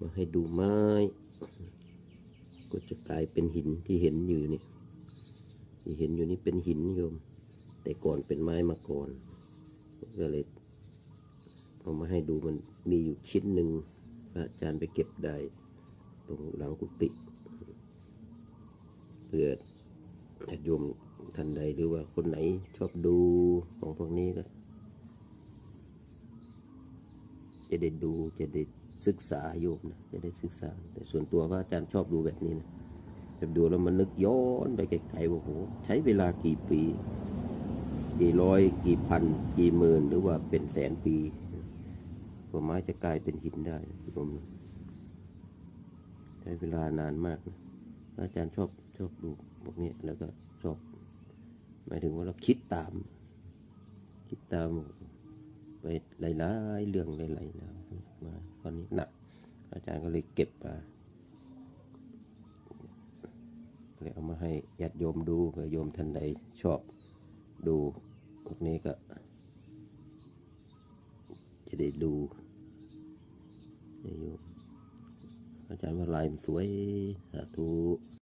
มาให้ดูไม้ ก็จะกลายเป็นหินที่เห็นอยู่นี่ที่เห็นอยู่นี่เป็นหินโยม แต่ก่อนเป็นไม้มาก่อนก็เลยเอามาให้ดูมันมีอยู่ชิ้นหนึ่งพระอาจารย์ไปเก็บได้ ตรงหลังกุฏิเพื่อญาติโยมท่านใดหรือว่าคนไหนชอบดูของพวกนี้ก็ จะได้ดูจะได้ ศึกษาโยมนะจะได้ศึกษา แต่ส่วนตัวพระอาจารย์ชอบดูแบบนี้นะจะดูแล้วมันนึกย้อนไปไกลๆว่าโหใช้เวลากี่ปี กี่ร้อยกี่พัน กี่หมื่นหรือว่าเป็นแสนปีกว่าไม้จะกลายเป็นหินได้โยมนะใช้เวลานานมากนะอาจารย์ชอบชอบดูพวกนี้แล้วก็ชอบ หมายถึงว่าเราคิดตาม คิดตามไปหลายๆเรื่องหลายๆแล้ว ตอนนี้หนัก อาจารย์ก็เลยเก็บมาเลยเอามาให้ญาติโยมดูเผื่อโยมท่านใดชอบดูพวกนี้ก็ จะได้ดูอาจารย์ว่าลายมันสวยสาธุ